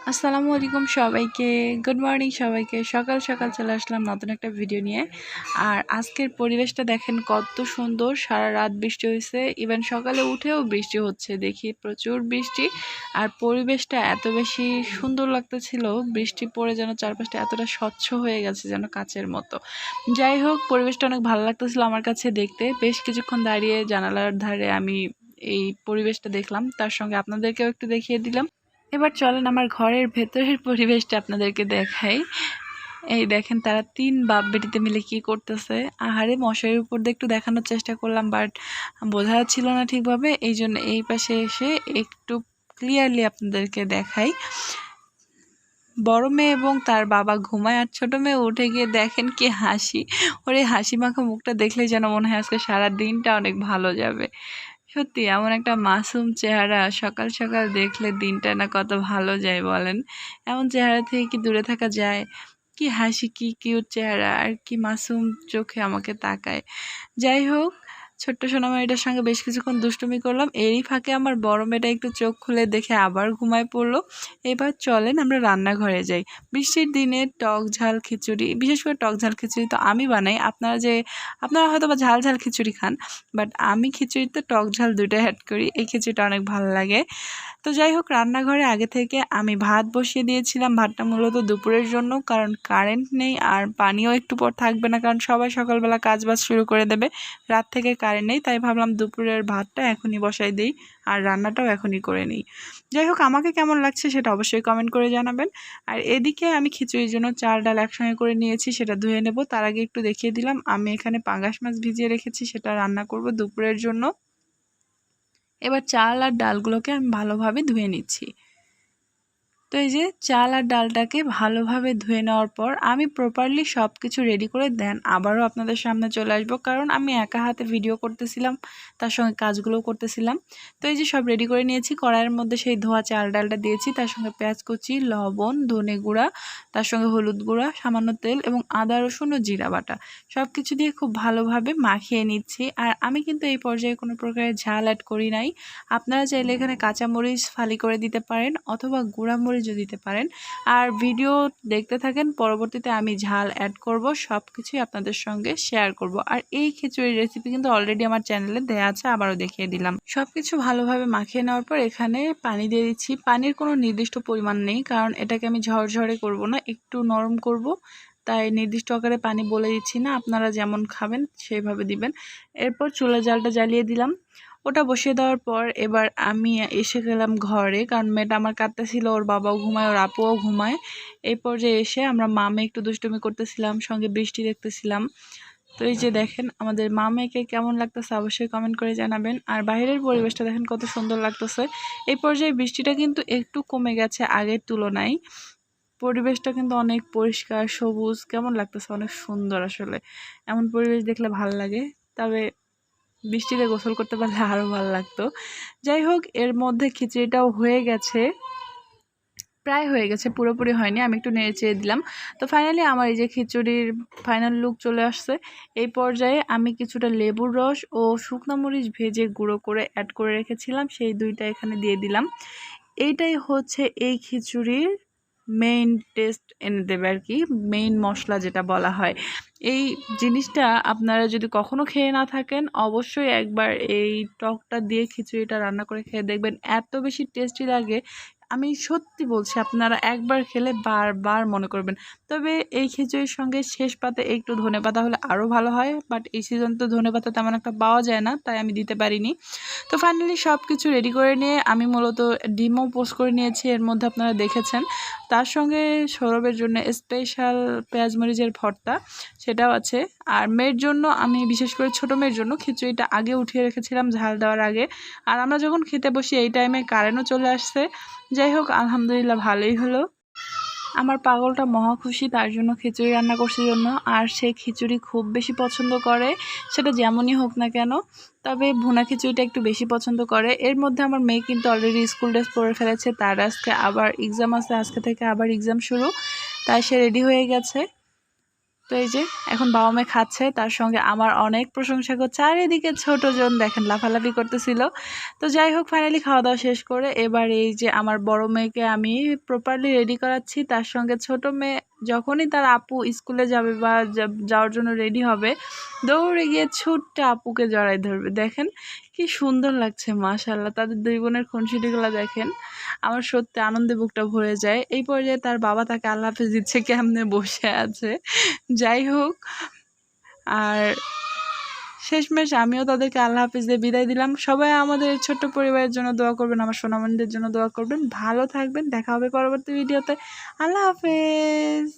আসসালামু আলাইকুম সবাইকে। গুড মর্নিং সবাইকে। সকাল সকাল চলে আসলাম নতুন একটা ভিডিও নিয়ে। আর আজকের পরিবেশটা দেখেন কত সুন্দর, সারা রাত বৃষ্টি হয়েছে ইভেন সকালে উঠেও বৃষ্টি হচ্ছে, দেখি প্রচুর বৃষ্টি। আর পরিবেশটা এত বেশি সুন্দর লাগতেছিল, বৃষ্টি পড়ে যেন চারপাশটা এতটা স্বচ্ছ হয়ে গেছে যেন কাচের মতো। যাই হোক, পরিবেশটা অনেক ভালো লাগতেছিল আমার কাছে দেখতে। বেশ কিছুক্ষণ দাঁড়িয়ে জানালার ধারে আমি এই পরিবেশটা দেখলাম। তার সঙ্গে আপনাদেরকেও একটু দেখিয়ে দিলাম। এবার চলেন আমার ঘরের ভেতরের পরিবেশটা আপনাদেরকে দেখাই। এই দেখেন তারা তিন বাপ বেটিতে মিলে কি করতেছে। আহারে মশারির উপর দিয়ে একটু দেখানোর চেষ্টা করলাম, বাট বোঝা ছিল না ঠিকভাবে। এই জন্য এই পাশে এসে একটু ক্লিয়ারলি আপনাদেরকে দেখাই। বড় মেয়ে এবং তার বাবা ঘুমায় আর ছোটো মেয়ে উঠে গিয়ে দেখেন কি হাসি। ওর এই হাসি মাখা মুখটা দেখলে যেন মনে হয় আজকে সারা দিনটা অনেক ভালো যাবে। সত্যি, এমন একটা মাসুম চেহারা সকাল সকাল দেখলে দিনটা না কত ভালো যায় বলেন। এমন চেহারা থেকে কি দূরে থাকা যায়? কি হাসি, কি কিউট চেহারা, আর কি মাসুম চোখে আমাকে তাকায়। যাই হোক ছোট্ট সোনামারিটার সঙ্গে বেশ কিছুক্ষণ দুষ্টুমি করলাম। এরই ফাঁকে আমার বড় মেয়েটা একটু চোখ খুলে দেখে আবার ঘুমায় পড়ল। এবার চলেন আমরা রান্নাঘরে যাই। বৃষ্টির দিনে টক ঝাল খিচুড়ি, বিশেষ করে টক ঝাল খিচুড়ি তো আমি বানাই। আপনারা যে, আপনারা হয়তো বা ঝাল ঝাল খিচুড়ি খান, বাট আমি খিচুড়িতে টক ঝাল দুটো অ্যাড করি। এই খিচুড়িটা অনেক ভালো লাগে। তো যাই হোক, রান্নাঘরে আগে থেকে আমি ভাত বসিয়ে দিয়েছিলাম। ভাতটা মূলত দুপুরের জন্য, কারণ কারেন্ট নেই আর পানিও একটু পর থাকবে না, কারণ সবাই সকালবেলা কাজ বাজ শুরু করে দেবে। রাত থেকে কারেন্ট নেই, তাই ভাবলাম দুপুরের ভাতটা এখনই বসাই দিই আর রান্নাটাও এখনই করে নিই। যাই হোক, আমাকে কেমন লাগছে সেটা অবশ্যই কমেন্ট করে জানাবেন। আর এদিকে আমি খিচুড়ির জন্য চাল ডাল একসঙ্গে করে নিয়েছি, সেটা ধুয়ে নেব। তার আগে একটু দেখিয়ে দিলাম, আমি এখানে পাঙ্গাস মাছ ভিজিয়ে রেখেছি, সেটা রান্না করব দুপুরের জন্য। এবার চাল আর ডালগুলোকে আমি ভালোভাবে ধুয়ে নিচ্ছি। তো এই যে চাল আর ডালটাকে ভালোভাবে ধুয়ে নেওয়ার পর আমি প্রপারলি সব কিছু রেডি করে দেন। আবারও আপনাদের সামনে চলে আসব, কারণ আমি একা হাতে ভিডিও করতেছিলাম, তার সঙ্গে কাজগুলোও করতেছিলাম। তো এই যে সব রেডি করে নিয়েছি, কড়াইয়ের মধ্যে সেই ধোয়া চাল ডালটা দিয়েছি, তার সঙ্গে পেঁয়াজ কুচি, লবণ, ধনে গুঁড়া, তার সঙ্গে হলুদ গুঁড়া, সামান্য তেল এবং আদা, রসুন ও জিরা বাটা। সব কিছু দিয়ে খুব ভালোভাবে মাখিয়ে নিচ্ছি। আর আমি কিন্তু এই পর্যায়ে কোনো প্রকারের ঝাল অ্যাড করি নাই। আপনারা চাইলে এখানে কাঁচামরিচ ফালি করে দিতে পারেন অথবা গুঁড়ামরিচ মরিচও দিতে পারেন। আর ভিডিও দেখতে থাকেন, পরবর্তীতে আমি ঝাল অ্যাড করব সব কিছুই আপনাদের সঙ্গে শেয়ার করব। আর এই খিচুড়ির রেসিপি কিন্তু অলরেডি আমার চ্যানেলে দেওয়া আছে, আবারও দেখিয়ে দিলাম। সব কিছু ভালোভাবে মাখিয়ে নেওয়ার পর এখানে পানি দিয়ে দিচ্ছি। পানির কোনো নির্দিষ্ট পরিমাণ নেই, কারণ এটাকে আমি ঝরঝরে করব না, একটু নরম করব। তাই নির্দিষ্ট আকারে পানি বলে দিচ্ছি না, আপনারা যেমন খাবেন, সেইভাবে দিবেন। এরপর চুলা জালটা জ্বালিয়ে দিলাম। ওটা বসিয়ে দেওয়ার পর এবার আমি এসে গেলাম ঘরে, কারণ মেয়েটা আমার কাঁদতেছিল, ওর বাবাও ঘুমায়, ওর আপুও ঘুমায়। এই পর্যায়ে এসে আমরা মামে একটু দুষ্টুমি করতেছিলাম, সঙ্গে বৃষ্টি দেখতেছিলাম। তো এই যে দেখেন, আমাদের মা মেয়েকে কেমন লাগতেছে অবশ্যই কমেন্ট করে জানাবেন। আর বাইরের পরিবেশটা দেখেন কত সুন্দর লাগতেছে। এই পর্যায়ে বৃষ্টিটা কিন্তু একটু কমে গেছে আগের তুলনায়। পরিবেশটা কিন্তু অনেক পরিষ্কার, সবুজ, কেমন লাগতেছে, অনেক সুন্দর আসলে। এমন পরিবেশ দেখলে ভালো লাগে। তবে বৃষ্টিতে গোসল করতে পারলে আরও ভালো লাগতো। যাই হোক, এর মধ্যে খিচুড়িটাও হয়ে গেছে। প্রায় হয়ে গেছে, পুরোপুরি হয়নি, আমি একটু নেড়ে চেয়ে দিলাম। তো ফাইনালি আমার এই যে খিচুড়ির ফাইনাল লুক চলে আসছে। এই পর্যায়ে আমি কিছুটা লেবুর রস ও শুকনো মরিচ ভেজে গুঁড়ো করে অ্যাড করে রেখেছিলাম, সেই দুইটা এখানে দিয়ে দিলাম। এইটাই হচ্ছে এই খিচুড়ির মেইন টেস্ট এনে দেবে আর কি মেইন মশলা যেটা বলা হয়। এই জিনিসটা আপনারা যদি কখনো খেয়ে না থাকেন, অবশ্যই একবার এই টকটা দিয়ে খিচুড়িটা রান্না করে খেয়ে দেখবেন, এত বেশি টেস্টি লাগে আমি সত্যি বলছি, আপনারা একবার খেলে বারবার মনে করবেন। তবে এই খিচুড়ির সঙ্গে শেষ পাতে একটু ধনে পাতা হলে আরও ভালো হয় বাট এই সিজন তো ধনে পাতা তেমন একটা পাওয়া যায় না, তাই আমি দিতে পারিনি। তো ফাইনালি সব কিছু রেডি করে নিয়ে আমি মূলত ডিমও পোস্ট করে নিয়েছি, এর মধ্যে আপনারা দেখেছেন। তার সঙ্গে সৌরভের জন্য স্পেশাল পেঁয়াজ মরিচের ভর্তা সেটাও আছে। আর মেয়ের জন্য, আমি বিশেষ করে ছোটো মেয়ের জন্য খিচুড়িটা আগে উঠিয়ে রেখেছিলাম ঝাল দেওয়ার আগে। আর আমরা যখন খেতে বসি, এই টাইমে কারেন্টও চলে আসছে। যাই হোক, আলহামদুলিল্লাহ ভালোই হলো। আমার পাগলটা মহা খুশি, তার জন্য খিচুড়ি রান্না করছে জন্য। আর সে খিচুড়ি খুব বেশি পছন্দ করে, সেটা যেমনই হোক না কেন। তবে ভুনা খিচুড়িটা একটু বেশি পছন্দ করে। এর মধ্যে আমার মেয়ে কিন্তু অলরেডি স্কুল ড্রেস পরে ফেলেছে, তার আজকে আবার এক্সাম আছে, আজকে থেকে আবার এক্সাম শুরু। তাই সে রেডি হয়ে গেছে। তো এই যে, এখন বাবা মা খাচ্ছে, তার সঙ্গে আমার অনেক প্রশংসা করছে। চারিদিকে ছোট জন দেখেন, লাফালাফি করতেছিল। তো যাই হোক ফাইনালি খাওয়া দাওয়া শেষ করে এবার এই যে আমার বড় মেয়েকে আমি প্রপারলি রেডি করাচ্ছি। তার সঙ্গে ছোট মেয়ে যখনই তার আপু স্কুলে যাবে বা যাওয়ার জন্য রেডি হবে, দৌড়ে গিয়ে ছুট্ট আপুকে জড়াই ধরবে। দেখেন কি সুন্দর লাগছে মাশাল্লাহ তাদের দুই বোনের খুনসিটিগুলো দেখেন। আমার সত্যি আনন্দে বুকটা ভরে যায়। এই পর্যায়ে তার বাবা তাকে আল্লাহ হাফেজ দিচ্ছে কেমনে বসে আছে। যাই হোক, আর শেষমেশ আমিও তাদেরকে আল্লাহ হাফিজ দিয়ে বিদায় দিলাম। সবাই আমাদের ছোট্ট পরিবারের জন্য দোয়া করবেন, আমার সোনামণিদের জন্য দোয়া করবেন। ভালো থাকবেন, দেখা হবে পরবর্তী ভিডিওতে। আল্লাহ হাফেজ!